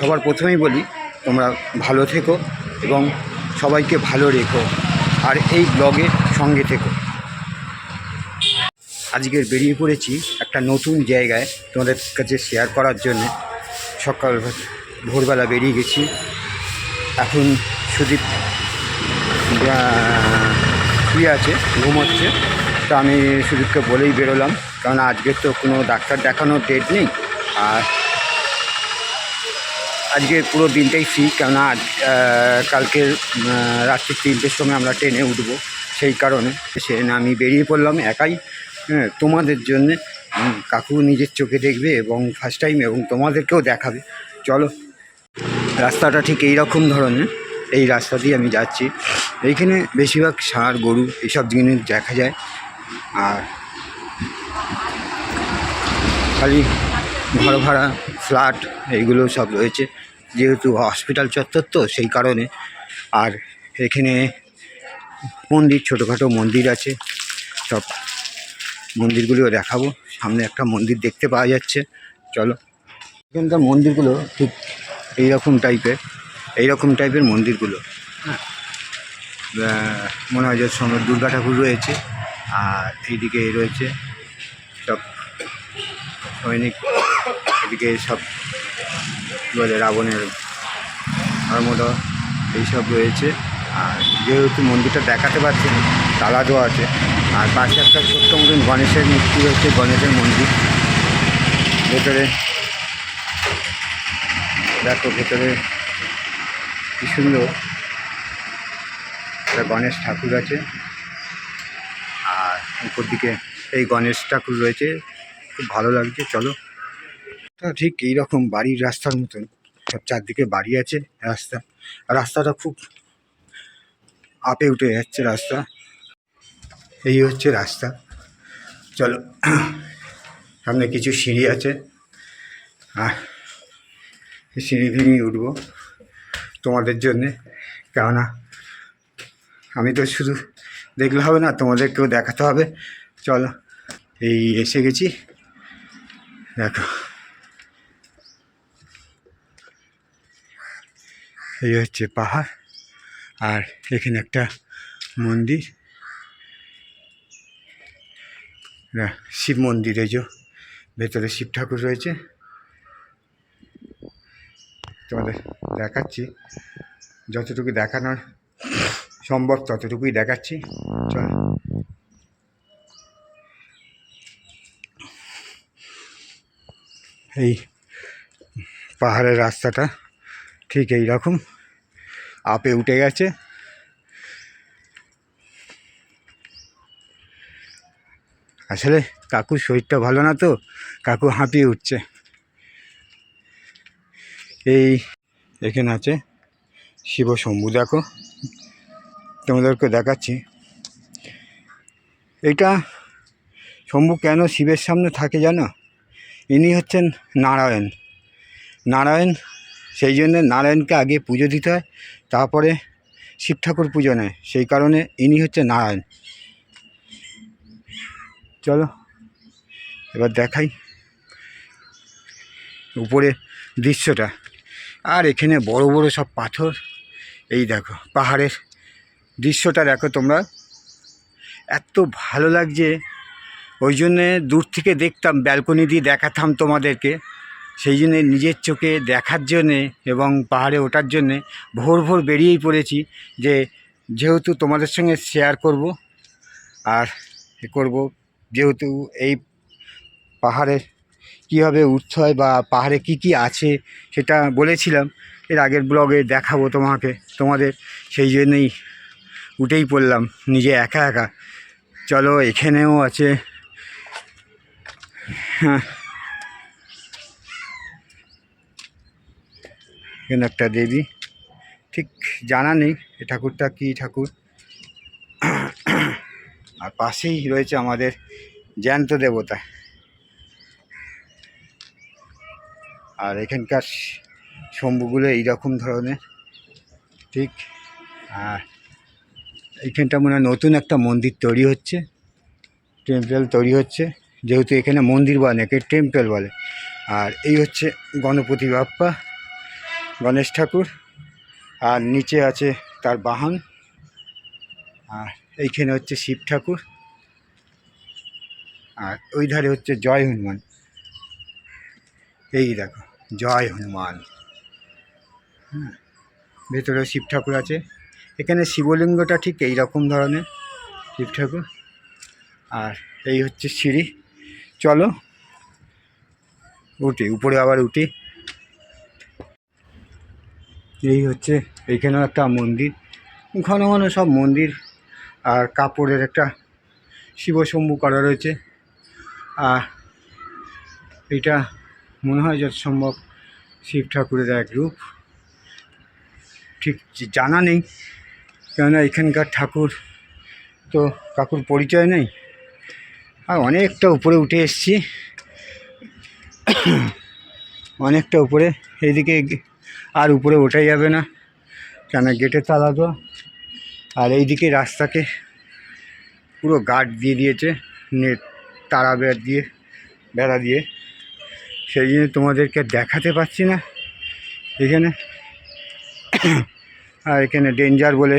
সবার প্রথমেই বলি, তোমরা ভালো থেকো এবং সবাইকে ভালো রেখো আর এই ব্লগে সঙ্গে থেকো। আজকের বেরিয়ে পড়েছি একটা নতুন জায়গায় তোমাদের কাছে শেয়ার করার জন্য। সকাল ভোরবেলা বেরিয়ে গেছি। এখন সুদীপ শুয়ে আছে, ঘুমোচ্ছে। তো আমি সুদীপকে বলেই বেরোলাম। কারণ আজকে তো কোনো ডাক্তার দেখানোর ডেট নেই। আর আজকে পুরো দিনটাই ফ্রি কেননা আজ কালকের রাত্রি তিনটের সময় আমরা ট্রেনে উঠবো সেই কারণে। সে আমি বেরিয়ে পড়লাম একাই হ্যাঁ তোমাদের জন্যে। কাকু নিজের চোখে দেখবে এবং ফার্স্ট টাইম এবং তোমাদেরকেও দেখাবে। চলো, রাস্তাটা ঠিক এই রকম ধরনের, এই রাস্তা দিয়ে আমি যাচ্ছি। এইখানে বেশিরভাগ ষাঁড়, গরু এইসব জিনিস দেখা যায়। আর খালি ঘর ভাড়া ফ্ল্যাট এইগুলো সব রয়েছে। যেহেতু হসপিটাল চত্বর তো সেই কারণে। আর এখানে মন্দির, ছোটোখাটো মন্দির আছে। সব মন্দিরগুলিও দেখাবো। সামনে একটা মন্দির দেখতে পাওয়া যাচ্ছে। চলো। এখানকার মন্দিরগুলো ঠিক এইরকম টাইপের এইরকম টাইপের মন্দিরগুলো। হ্যাঁ মনে হয় যে সঙ্গে দুর্গা ঠাকুর রয়েছে। আর এইদিকে রয়েছে সব সৈনিক। এদিকে সব বলে রাবণের ধর্মটা এইসব রয়েছে। আর যেহেতু মন্দিরটা দেখাতে পারছি না তালা দেওয়া আছে। আর পাশে একটা ছোট্ট মতন গণেশের মূর্তি রয়েছে, গণেশের মন্দির। ভেতরে দেখো, ভেতরে কি সুন্দর একটা গণেশ ঠাকুর আছে। আর উপর দিকে এই গণেশ ঠাকুর রয়েছে। খুব ভালো লাগছে, চলো। তা ঠিক এইরকম বাড়ির রাস্তার মতন। সব চারদিকে বাড়ি আছে রাস্তা। রাস্তাটা খুব আপে উঠে যাচ্ছে রাস্তা। এই হচ্ছে রাস্তা। চলো, সামনে কিছু সিঁড়ি আছে। সিঁড়ি ভেঙে উঠবো তোমাদের জন্যে। কেননা আমি তো শুধু দেখলে হবে না, তোমাদেরকেও দেখাতে হবে। চলো, এই এসে গেছি। দেখো। এই হচ্ছে পাহাড়, আর এখানে একটা মন্দির। শিব মন্দির এই যে, ভেতরে শিব ঠাকুর রয়েছে। তোমাদের দেখাচ্ছি, যতটুকু দেখানোর সম্ভব ততটুকুই দেখাচ্ছি। চল। এই পাহাড়ের রাস্তাটা ঠিক এই রকম। আপে উঠে গেছে। আসলে কাকুর শরীরটা ভালো না তো, কাকু হাঁপিয়ে উঠছে। এই এখানে আছে শিব শম্ভু, দেখো। তোমাদেরকে দেখাচ্ছি। এটা শম্ভু কেন শিবের সামনে থাকে জানো? ইনি হচ্ছেন নারায়ণ। নারায়ণ, সেই জন্য নারায়ণকে আগে পুজো দিতে হয়। তারপরে শিব ঠাকুর পুজো নেয়, সেই কারণে ইনি হচ্ছে নারায়ণ। চলো, এবার দেখাই উপরে দৃশ্যটা। আর এখানে বড় বড় সব পাথর, এই দেখো পাহাড়ের দৃশ্যটা দেখো তোমরা। এত ভালো লাগছে, ওই জন্যে দূর থেকে দেখতাম, ব্যালকনি দিয়ে দেখাতাম তোমাদেরকে। সেই জন্যে নিজের চোখে দেখার জন্যে এবং পাহাড়ে ওঠার জন্যে ভোর ভোর বেরিয়েই পড়েছি যে যেহেতু তোমাদের সঙ্গে শেয়ার করব আর করব যেহেতু এই পাহাড়ে কীভাবে উঠতে হয় বা পাহাড়ে কি কি আছে সেটা বলেছিলাম, এর আগের ব্লগে দেখাবো তোমাকে, তোমাদের সেই জন্যেই উঠেই পড়লাম, নিজে একা একা। চলো এখানেও আছে। হ্যাঁ। এখানে একটা দেবী। ঠিক জানা নেই এ ঠাকুরটা কী ঠাকুর। আর পাশেই রয়েছে আমাদের জ্যান্ত দেবতা। আর এখানকার শম্ভুগুলো এইরকম ধরনের। ঠিক, আর এইখানটা মনে হয় নতুন একটা মন্দির তৈরি হচ্ছে। টেম্পল তৈরি হচ্ছে, যেহেতু এখানে মন্দির বলে একে টেম্পল বলে। আর এই হচ্ছে গণপতি বাপ্পা। গণেশ ঠাকুর, আর নিচে আছে তার বাহন, আর এইখানে হচ্ছে শিব ঠাকুর, আর ওই ধারে হচ্ছে জয় হনুমান। এই দেখো, জয় হনুমান। হ্যাঁ ভেতরে শিব ঠাকুর আছে। এখানে শিবলিঙ্গটা ঠিক এই রকম ধরনের, শিব ঠাকুর। আর এই হচ্ছে সিঁড়ি। চলো, উঠি, উপরে আবার উঠি। এই হচ্ছে এইখানেও একটা মন্দির। ঘন ঘন সব মন্দির আর কাপড়ের একটা শিবশম্ভু করা রয়েছে। আর এটা মনে হয় যত সম্ভব শিব ঠাকুরের এক রূপ। ঠিক জানা নেই, কেননা এখানকার ঠাকুর তো কাকুর পরিচয় নেই। আর অনেকটা উপরে উঠে এসছি। অনেকটা উপরে, এইদিকে আর উপরে ওঠা যাবে না। কেন গেটে তালা তো? আর এইদিকে রাস্তাকে পুরো গার্ড দিয়ে দিয়েছে নেট তারা বেড় দিয়ে, বেড়া দিয়ে। সেই জন্য তোমাদেরকে দেখাতে পাচ্ছি না এখানে। আর এখানে ডেঞ্জার বলে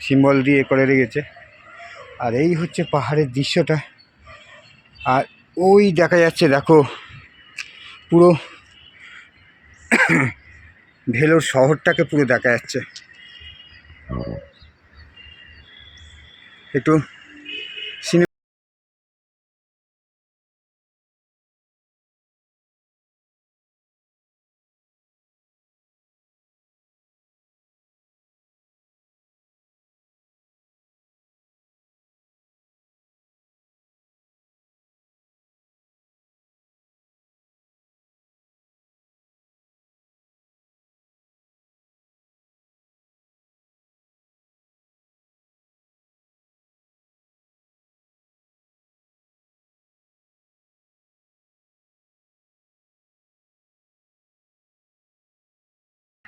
সিম্বল দিয়ে করে রেখেছে। আর এই হচ্ছে পাহাড়ের দৃশ্যটা। আর ওই দেখা যাচ্ছে, দেখো, পুরো ভেলোর শহরটাকে পুরো দেখা যাচ্ছে। একটু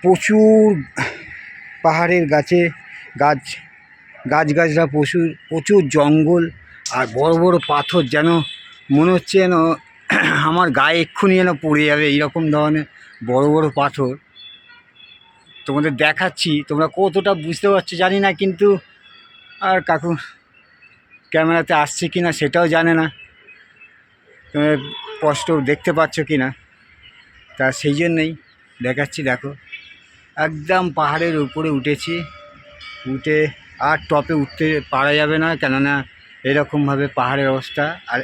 প্রচুর পাহাড়ের গাছে গাছ, গাছগাছরা প্রচুর প্রচুর জঙ্গল আর বড় বড় পাথর যেন মনে হচ্ছে যেন আমার গায়ে এক্ষুনি যেন পড়ে যাবে এইরকম ধরনের বড় বড় পাথর। তোমাদের দেখাচ্ছি, তোমরা কতটা বুঝতে পারছ জানি না কিন্তু আর কাকু ক্যামেরাতে আসছে কি না সেটাও জানে না। তোমরা স্পষ্ট দেখতে পাচ্ছ কি না? তা সেই জন্যই দেখাচ্ছি, দেখো। একদম পাহাড়ের উপরে উঠেছি। উঠে আর টপে উঠতে পারা যাবে না, কেননা এরকমভাবে পাহাড়ের অবস্থা। আর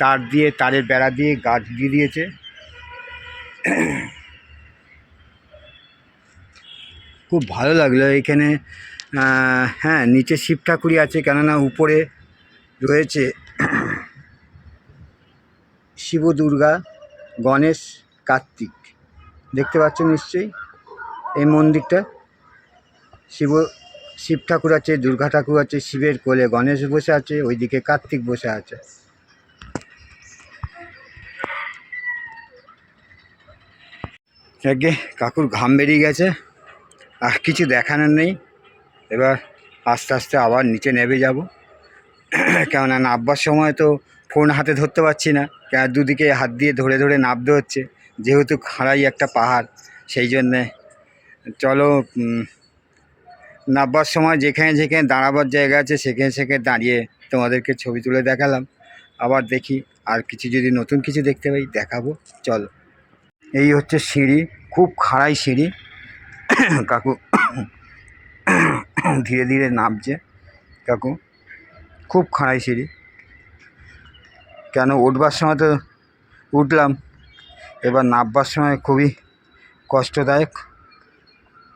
তার দিয়ে, তারের বেড়া দিয়ে গাছ দিয়ে দিয়েছে। খুব ভালো লাগল এখানে। হ্যাঁ নিচে শিব ঠাকুরই আছে, কেননা উপরে রয়েছে শিব দুর্গা গণেশ, কার্তিক। দেখতে পাচ্ছ নিশ্চয়ই? এই মন্দিরটা শিব শিব ঠাকুর আছে, দুর্গা ঠাকুর আছে, শিবের কোলে গণেশ বসে আছে, ওইদিকে কার্তিক বসে আছে। আগে কাকুর ঘাম বেরিয়ে গেছে, আর কিছু দেখানোর নেই। এবার আস্তে আস্তে আবার নিচে নেমে যাব। কেননা নামবার সময় তো ফোন হাতে ধরতে পারছি না কেন দুদিকে হাত দিয়ে ধরে ধরে নামতে হচ্ছে, যেহেতু খাড়াই একটা পাহাড়, সেই জন্যে চলো উম, নামবার সময় যেখানে যেখানে দাঁড়াবার জায়গা আছে সেখানে সেখানে দাঁড়িয়ে তোমাদেরকে ছবি তুলে দেখালাম। আবার দেখি আর কিছু যদি নতুন কিছু দেখতে পাই দেখাবো। চলো। এই হচ্ছে সিঁড়ি খুব খাড়াই সিঁড়ি। কাকু ধীরে ধীরে নামছে। কাকু খুব খাড়াই সিঁড়ি। কেন উঠবার সময় তো উঠলাম। এবার নামবার সময় খুবই কষ্টদায়ক।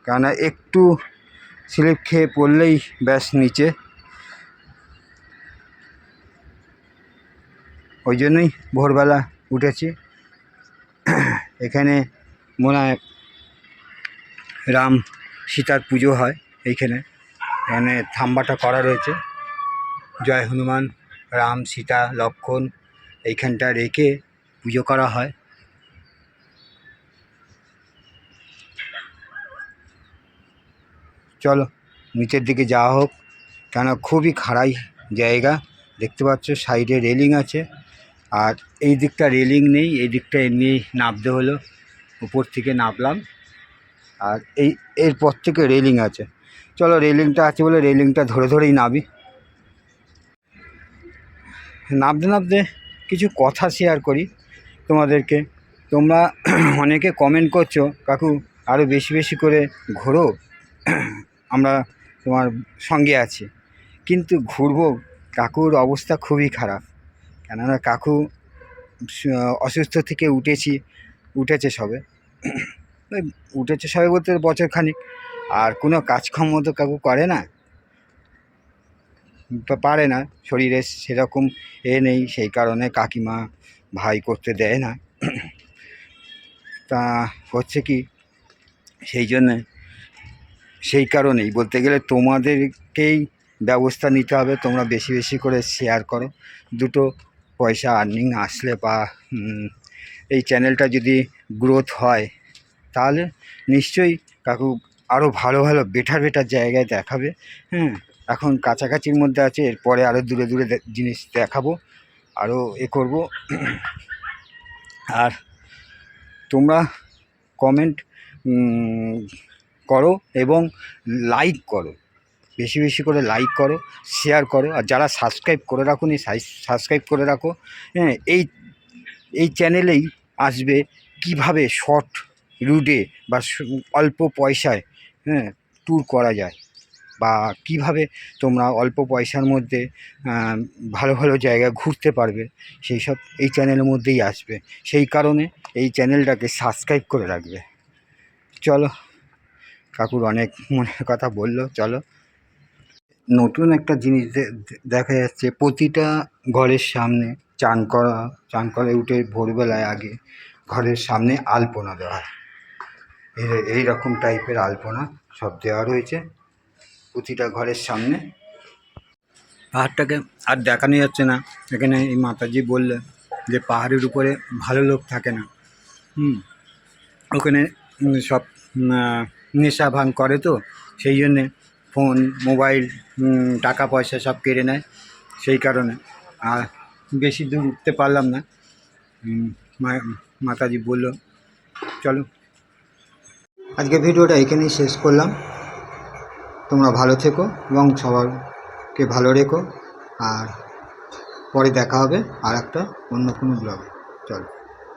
কেননা একটু স্লিপ খেয়ে পড়লেই ব্যাস নিচে। ওই জন্যই ভোরবেলা উঠেছি। এখানে মনে হয় রাম সীতার পুজো হয় এইখানে। এখানে থাম্বাটা করা রয়েছে। জয় হনুমান, রাম সীতা, লক্ষণ এইখানটা রেখে পুজো করা হয়। চলো, নিচের দিকে যাওয়া হোক। কেন, খুবই খাড়াই জায়গা। দেখতে পাচ্ছ, সাইডে রেলিং আছে। আর এই দিকটা রেলিং নেই, এই দিকটা এমনি নামতে হলো। উপর থেকে নামলাম আর এই, এরপর থেকে রেলিং আছে। চলো, রেলিংটা আছে বলে রেলিংটা ধরে ধরেই নাবি। নাবতে নাবতে কিছু কথা শেয়ার করি তোমাদেরকে। তোমরা অনেকে কমেন্ট করছ, কাকু আরও বেশি বেশি করে ঘোরো। আমরা তোমার সঙ্গে আছি। কিন্তু ঘুরবো, কাকুর অবস্থা খুবই খারাপ। কেননা কাকু অসুস্থ থেকে উঠেছি, উঠেছে সবে। উঠেছে সবে বলতে বছর খানিক। আর কোনো কাজকর্ম তো কাকু করে না। পারে না, শরীরে সেরকম এ নেই, সেই কারণে কাকিমা ভাই করতে দেয় না। তা হচ্ছে কি, সেই জন্যে সেই কারণেই। বলতে গেলে তোমাদেরকেই ব্যবস্থা নিতে হবে, তোমরা বেশি বেশি করে শেয়ার করো। দুটো পয়সা আর্নিং আসলে বা এই চ্যানেলটা যদি গ্রোথ হয়, তাহলে নিশ্চয়ই কাকু আরও ভালো ভালো বেটার বেটার জায়গায় দেখাবে। হ্যাঁ এখন কাছাকাছির মধ্যে আছে, এরপরে আরও দূরে দূরে জিনিস দেখাবো আরও এ করব। আর তোমরা কমেন্ট করো এবং লাইক করো। বেশি বেশি করে লাইক করো শেয়ার করো। আর যারা সাবস্ক্রাইব করে রাখো নি সাবস্ক্রাইব করে রাখো হ্যাঁ এই এই চ্যানেলেই আসবে কীভাবে শর্ট রুটে বা অল্প পয়সায় হ্যাঁ ট্যুর করা যায় বা কীভাবে তোমরা অল্প পয়সার মধ্যে ভালো ভালো জায়গায় ঘুরতে পারবে, সেই সব এই চ্যানেলের মধ্যেই আসবে। সেই কারণে এই চ্যানেলটাকে সাবস্ক্রাইব করে রাখবে। চলো। কাকুর অনেক মনের কথা বলল, চলো। নতুন একটা জিনিস দেখা যাচ্ছে, প্রতিটা ঘরের সামনে চান করা, চান করে উঠে ভোরবেলায় আগে ঘরের সামনে আলপনা দেওয়া। এই- রকম টাইপের আলপনা সব দেওয়া রয়েছে প্রতিটা ঘরের সামনে। পাহাড়টাকে আর দেখানো যাচ্ছে না। এখানে এই মাতাজি বললেন যে, পাহাড়ের উপরে ভালো লোক থাকে না। হুম। ওখানে সব নেশা ভাঙ করে তো, সেই জন্যে ফোন মোবাইল টাকা পয়সা সব কেড়ে নেয়, সেই কারণে। আর বেশি দূর উঠতে পারলাম না। মাতাজি বলল, চলো। আজকে ভিডিওটা এখানেই শেষ করলাম। তোমরা ভালো থেকো এবং সবারকে ভালো রেখো। আর পরে দেখা হবে আর একটা অন্য কোনো ব্লগে চলো।